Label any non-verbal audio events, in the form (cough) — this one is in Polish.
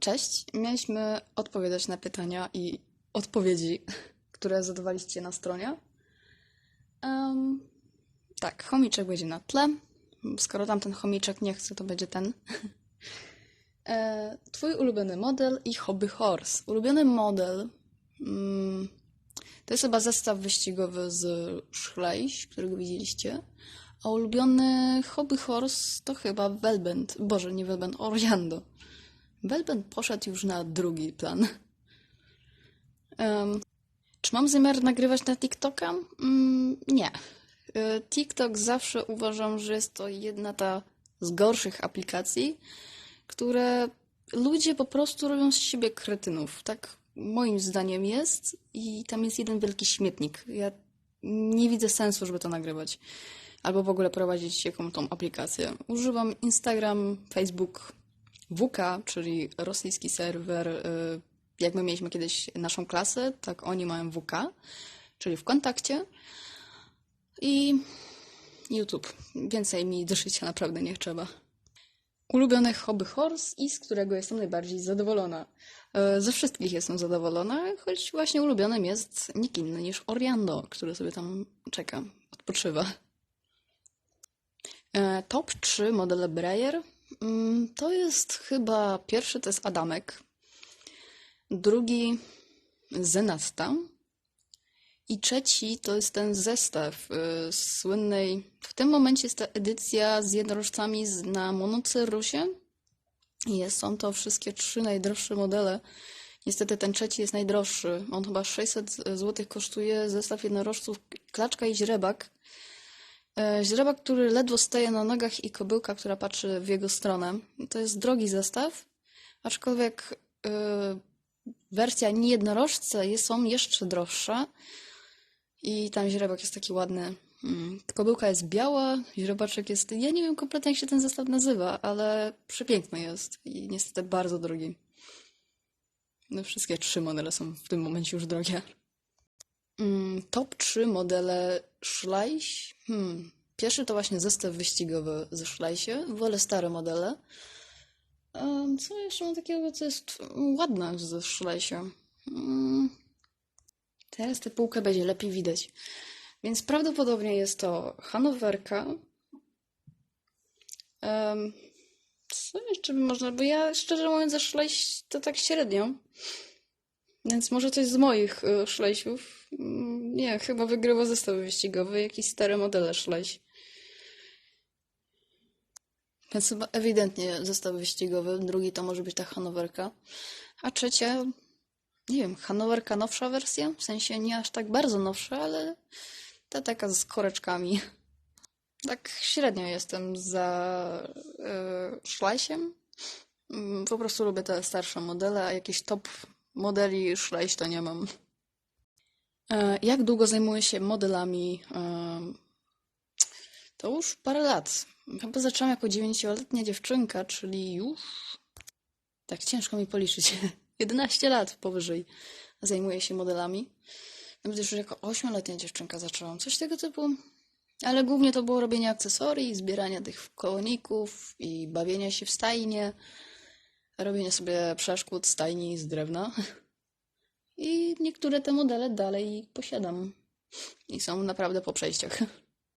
Cześć. Mieliśmy odpowiadać na pytania i odpowiedzi, (laughs) które zadawaliście na stronie. Em, tak, chomiczek będzie na tle. Skoro tamten chomiczek nie chce, to będzie ten. (laughs) E, Twój ulubiony model i hobby horse. Ulubiony model mm, to jest chyba zestaw wyścigowy z Schleich, którego widzieliście. A ulubiony hobby horse to chyba Velbent. Boże, nie Velbent, Oriando. Velbent poszedł już na drugi plan. Em, czy mam zamiar nagrywać na TikToka? Mm, nie. E, TikTok zawsze uważam, że jest to jedna ta z gorszych aplikacji, które ludzie po prostu robią z siebie kretynów. Tak moim zdaniem jest i tam jest jeden wielki śmietnik. Ja nie widzę sensu, żeby to nagrywać. Albo w ogóle prowadzić jaką tą aplikację. Używam Instagram, Facebook, WK, czyli rosyjski serwer. y, Jak my mieliśmy kiedyś naszą klasę, tak oni mają WK, czyli w kontakcie. I YouTube. Więcej mi do życia naprawdę nie trzeba. Ulubiony hobby horse i z którego jestem najbardziej zadowolona. E, Ze wszystkich jestem zadowolona, choć właśnie ulubionym jest nikt inny niż Oriando, który sobie tam czeka, odpoczywa. E, Top 3 modele Breyer. Mm, To jest chyba pierwszy to jest Adamek, drugi Zenasta i trzeci to jest ten zestaw y, słynnej. W tym momencie jest ta edycja z jednorożcami na jest, są to wszystkie trzy najdroższe modele. Niestety ten trzeci jest najdroższy. On chyba 600 zł kosztuje zestaw jednorożców, klaczka i źrebak. E, Źrebak, który ledwo staje na nogach i kobyłka, która patrzy w jego stronę. To jest drogi zestaw, aczkolwiek e, wersja niejednorożce jest, są jeszcze droższe. I tam źrebak jest taki ładny. Mm, Kobyłka jest biała, źrebaczek jest. Ja nie wiem kompletnie, jak się ten zestaw nazywa, ale przepiękny jest i niestety bardzo drogi. No, wszystkie trzy modele są w tym momencie już drogie. Mm, Top 3 modele Schleich. Hmm. Pierwszy to właśnie zestaw wyścigowy ze Schleichie. Wolę stare modele. Em, Co jeszcze mam takiego, co jest ładne ze Schleichie? Mm. Teraz tę półkę będzie lepiej widać. Więc prawdopodobnie jest to Hanowerka. Em, co jeszcze by można? Bo ja szczerze mówiąc ze Schleich to tak średnio. Więc może coś z moich y, szlejsiów. Mm, Nie, chyba wygrywa zestaw wyścigowy, jakieś stare modele szlejś. Więc chyba ewidentnie zestaw wyścigowy. Drugi to może być ta Hanowerka. A trzecia, nie wiem, Hanowerka nowsza wersja? W sensie nie aż tak bardzo nowsza, ale ta taka z koreczkami. Tak średnio jestem za y, szlajsiem. Mm, Po prostu lubię te starsze modele, a jakieś top modeli to nie mam. E, Jak długo zajmuję się modelami? E, To już parę lat. Chyba zaczęłam jako dziewięcioletnia dziewczynka, czyli już... Tak ciężko mi policzyć. (laughs) 11 lat powyżej zajmuję się modelami. Nawet już jako ośmioletnia dziewczynka zaczęłam. Coś tego typu. Ale głównie to było robienie akcesorii, zbierania tych kołoników i bawienia się w stajnie. Robienie sobie przeszkód stajni z drewna. (laughs) I niektóre te modele dalej posiadam. I są naprawdę po przejściach. (laughs)